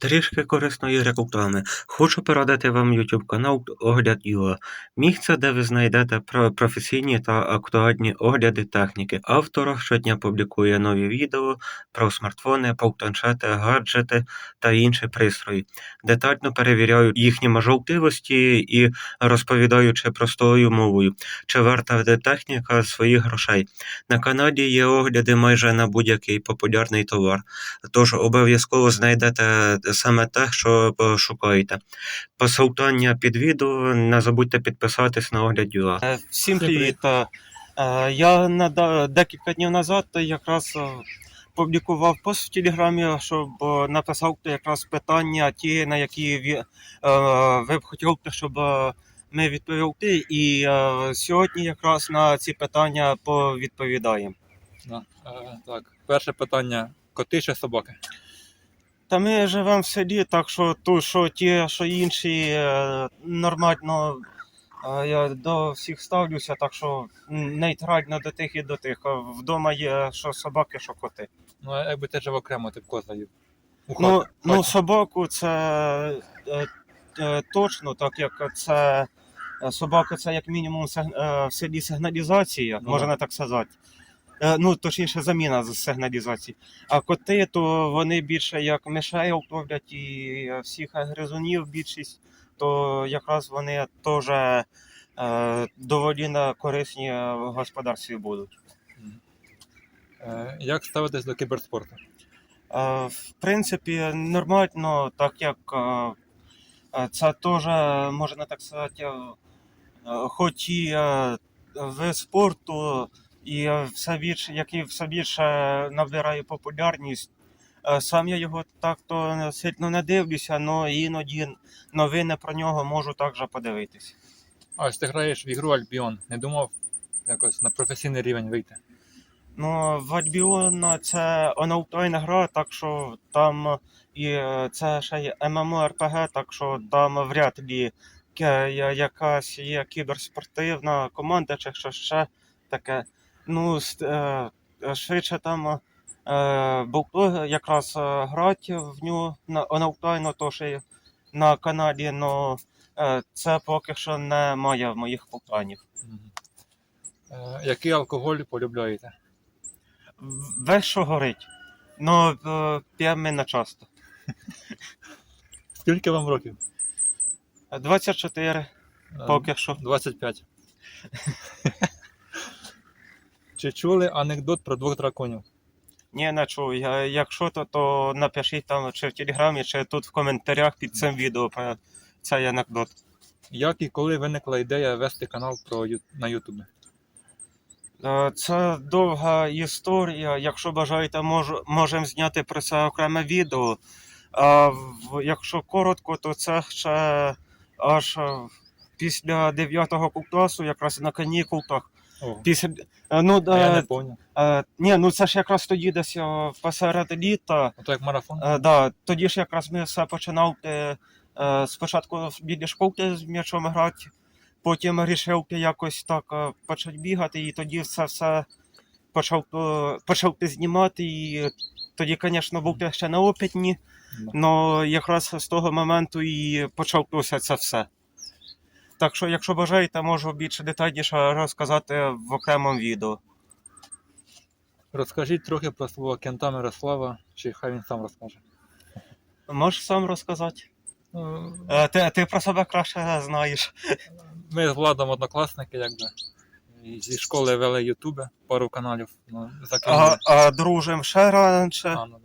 Трішки корисної реклами. Хочу порадити вам YouTube канал Огляд.ua. Місце, де ви знайдете про- професійні та актуальні огляди техніки. Автор щодня публікує нові відео про смартфони, планшети, гаджети та інші пристрої. Детально перевіряю їхні можливості і розповідаючи простою мовою, чи варта техніка своїх грошей. На каналі є огляди майже на будь-який популярний товар. Тож обов'язково знайдете саме те, що е, шукаєте. Посилання під відео, не забудьте підписатись на огляд Юа. Всім Всім привіт. Е, Я декілька днів назад якраз е, публікував пост в Телеграмі, щоб е, написав якраз питання, ті, на які е, ви б хотіли, щоб е, ми відповіли. І е, сьогодні якраз на ці питання повідповідаємо. Е, так, перше питання: коти чи собаки? Та ми живемо в селі, так що тут, що ті, що інші, е, нормально е, я до всіх ставлюся, так що нейтрально до тих і до тих. А Вдома є що собаки, що коти. Ну, а якби ти жив окремо, ти б? У Ну, хаті- ну собаку це е, е, точно, так як це е, собака, це як мінімум сиг- е, в селі сигналізація, Ну, можна так сказати. Е, Ну, точніше, заміна з сигналізації. А коти, то вони більше як мишей ловлять і всіх гризунів більшість, то якраз вони теж е, доволі на корисні в господарстві будуть. Е, як ставитись до кіберспорту? Е, В принципі, нормально, так як е, е, це теж, можна так сказати, е, е, хоч і е, вид спорту, і все більше, який все більше набирає популярність. Е, Сам я його так то сильно не дивлюся, але іноді новини про нього можу також подивитися. Ось ти граєш в ігру Альбіон. Не думав якось на професійний рівень вийти. Ну, в Альбіон це онаутайна гра, так що там і е, це ще й MMORPG, так що там вряд я- якась є кіберспортивна команда чи що ще таке. Ну, е, швидше там е, було якраз е, грати в нього на онаутайно, то що на каналі, але це поки що не має в моїх планів. Який алкоголь полюбляєте? Весь що горить. Ну, п'ємо не часто. Скільки вам років? 24 Е, поки що. 25. Чи чули анекдот про двох драконів? Ні, не чув. Я, якщо то, то напишіть там чи в телеграмі, чи тут в коментарях під цим відео про цей анекдот. Як і коли виникла ідея вести канал про на Ютубі? Е, Це довга історія. Якщо бажаєте, можу, можемо зняти про це окреме відео. А в- якщо коротко, то це ще аж після 9 класу, якраз на канікулах. Після, е, ну, а я не е, пам'ятаю. Е, ні, ну це ж якраз тоді десь е, посеред літа. Ото як марафон? Е, да, тоді ж якраз ми все починав е, е, спочатку біля школки з м'ячом грати, потім вирішив якось так е, почати бігати, і тоді все все почав, е, почав знімати. І тоді, звісно, був ще неопитні, Да. але якраз з того моменту і почалося це все. Так що, якщо бажаєте, можу більше детальніше розказати в окремому відео. Розкажіть трохи про свого кента Мирослава, чи хай він сам розкаже. Можеш сам розказати? Ну, Е, Ти, ти про себе краще знаєш. Ми з Владом однокласники, якби. І зі школи вели Ютуби, пару каналів. Ну, закинули. А, а дружим ще раніше. А, ну,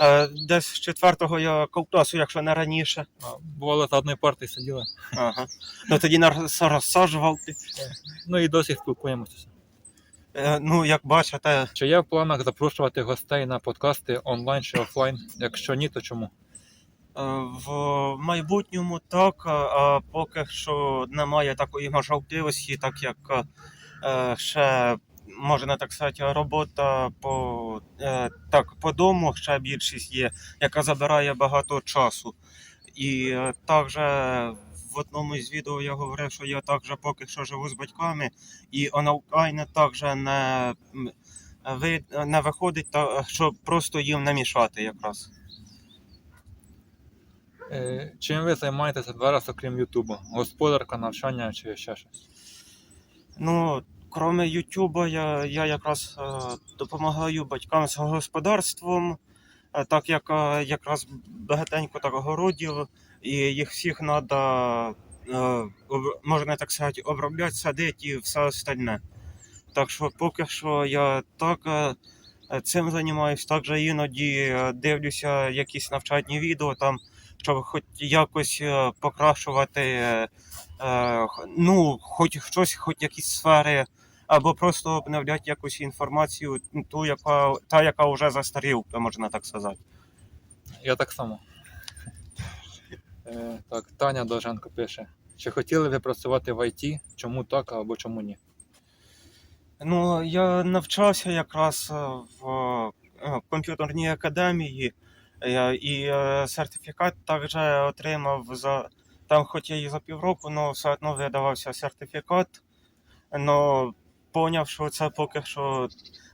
Е, Десь з четвертого я класу, якщо не раніше. а, бувало за одною партою сиділи. Ага. Ну тоді нас розсаджував. ти. Ну і досі спілкуємося. Е, Ну, як бачите, Чи є в планах запрошувати гостей на подкасти онлайн чи офлайн? Якщо ні, то чому? е, в майбутньому так, а- а поки що немає такої можливості, так як е, ще можна так сказати, робота по, е, так, по дому ще більшість є, яка забирає багато часу. І е, також в одному із відео я говорив, що я також поки що живу з батьками, і онлайн також не, не виходить, та, щоб просто їм не мішати якраз. Е, Чим ви займаєтеся зараз, окрім Ютубу? Господарка, навчання чи ще щось? Ну, кроме Ютуба, я, я якраз е, допомагаю батькам з господарством, е, так як е, якраз багатенько так городів, і їх всіх треба, можна так сказати, обробляти, садити і все остальне. Так що поки що я так цим займаюся, також іноді дивлюся якісь навчальні відео там, щоб хоч якось покращувати. ну, хоч щось, хоч якісь сфери, або просто обновляти якусь інформацію, ту, яка, та, яка вже застарілка, можна так сказати. Я так само. Е, Так, Таня Довженко пише. Чи хотіли ви працювати в ІТ? Чому так або чому ні? Ну, я навчався якраз е, в е, комп'ютерній академії і сертифікат також отримав за там, хоч і за півроку, але все одно видавався сертифікат. Но поняв, що це поки що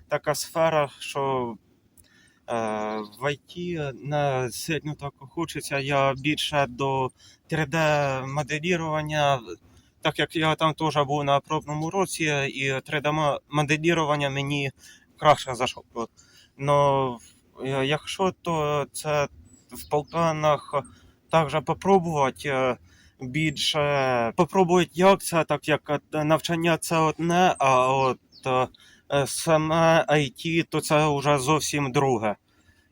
така сфера, що е, в ІТ не сильно так хочеться. Я більше до 3D-моделірування, так як я там теж був на пробному році, і 3D-моделірування мені краще зайшло. Но е, якщо то це в Полтанах також попробувати е, більше попробувати, як це, так як е, навчання це одне, а от е, е, саме IT, то це вже зовсім друге.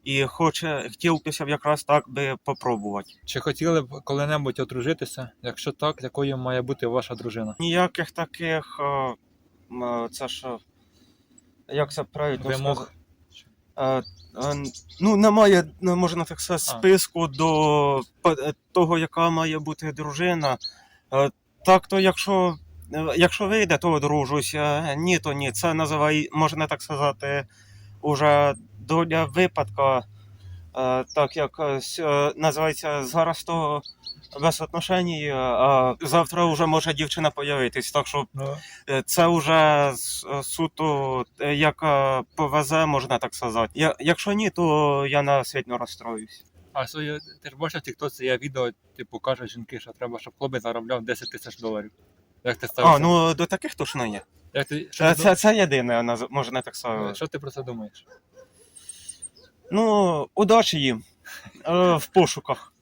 І хоче, хотілося б якраз так би попробувати. Чи хотіли б коли-небудь одружитися? Якщо так, якою має бути ваша дружина? Ніяких таких, це ж, як це правильно Вимог. Е, е, Ну, немає, можна так сказати, А. списку до е, того, яка має бути дружина. Е, Так то, якщо, е, якщо вийде, то одружуся. Ні, то ні. Це називає, можна так сказати, уже доля випадка. Е, Так як е, називається зараз то без отношень, а завтра вже може дівчина появитись. Так що Ну, Е, Це вже с- е, суто е, як е, повезе, можна так сказати. Я, якщо ні, то я на сильно розстроюсь. а що є- ти ж бачиш, в тіктоці є відео, типу, кажуть жінки, що треба, щоб хлопець заробляв 10 тисяч доларів. Як ти А, ну до таких точно є. Як ти, що, Це, ти це, це єдине, наз- можна так дум- сказати. що ти про це думаєш? Ну, удачі їм е, в пошуках.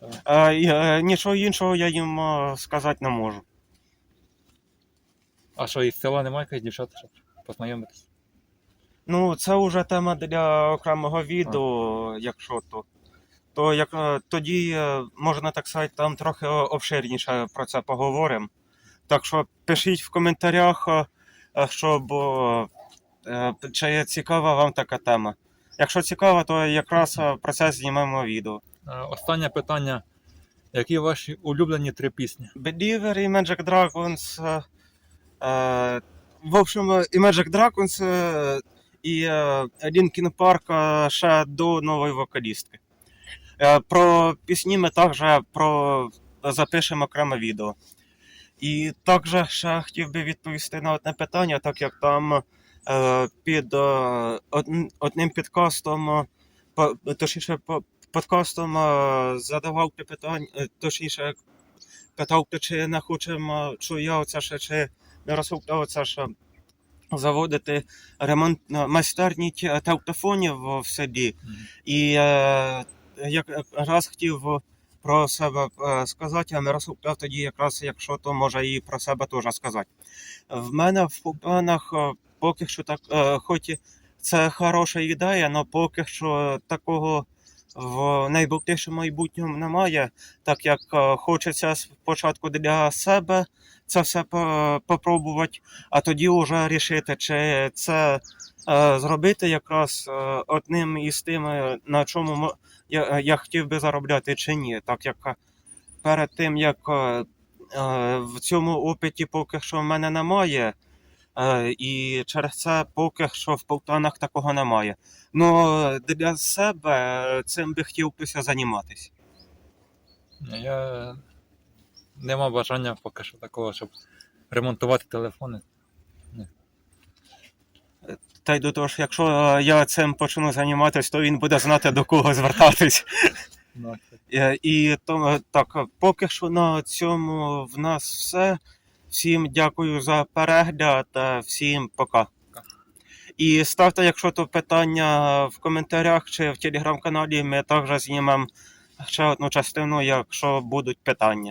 Так. Е, і, е, Нічого іншого я їм е, сказати не можу. А що, із села немає якихось дівчат, щоб познайомитися? Ну, це вже тема для окремого відео, якщо то. То як е, тоді е, можна так сказати, там трохи обширніше про це поговоримо. Так що пишіть в коментарях, е, е, щоб е, е, чи цікава вам така тема. Якщо цікава, то якраз е, про це знімемо відео. Останнє питання. Які ваші улюблені три пісні? Believer і Magic Dragons. е, е, В общем, і Magic Dragons, е, і Park е, ще до нової вокалістки. Про пісні ми також про запишемо окреме відео. І також ще хотів би відповісти на одне питання, так як там під одним підкастом, точніше, подкастом е, задавав ти питання, е, точніше, питав, ти, чи не хочемо, що я оце ще чи не оце ще заводити ремонт е, майстерні телефонів в селі. І е, як раз хотів про себе е, сказати, а Мирослав Птав тоді якраз, якщо то може і про себе теж сказати. В мене в планах е, поки що так, е, хоч це хороша ідея, але поки що такого в найближчому майбутньому немає, так як е, хочеться спочатку для себе це все попробувати, а тоді вже рішити, чи це е, зробити якраз е, одним із тим, е, на чому я, хотів би заробляти чи ні. Так як перед тим, як в цьому опиті поки що в мене немає, і через це поки що в Полтанах такого немає. Ну для себе е, цим би хотілося займатися. Ні, Я не мав бажання поки що такого, щоб ремонтувати телефони. Та й до того ж, якщо е, я цим почну займатися, то він буде знати до кого звертатись. Ну, Е, І то, так, поки що на цьому в нас все. Всім дякую за перегляд, та всім пока. Пока. І ставте, якщо то питання в коментарях чи в телеграм-каналі, ми також знімемо ще одну частину, якщо будуть питання.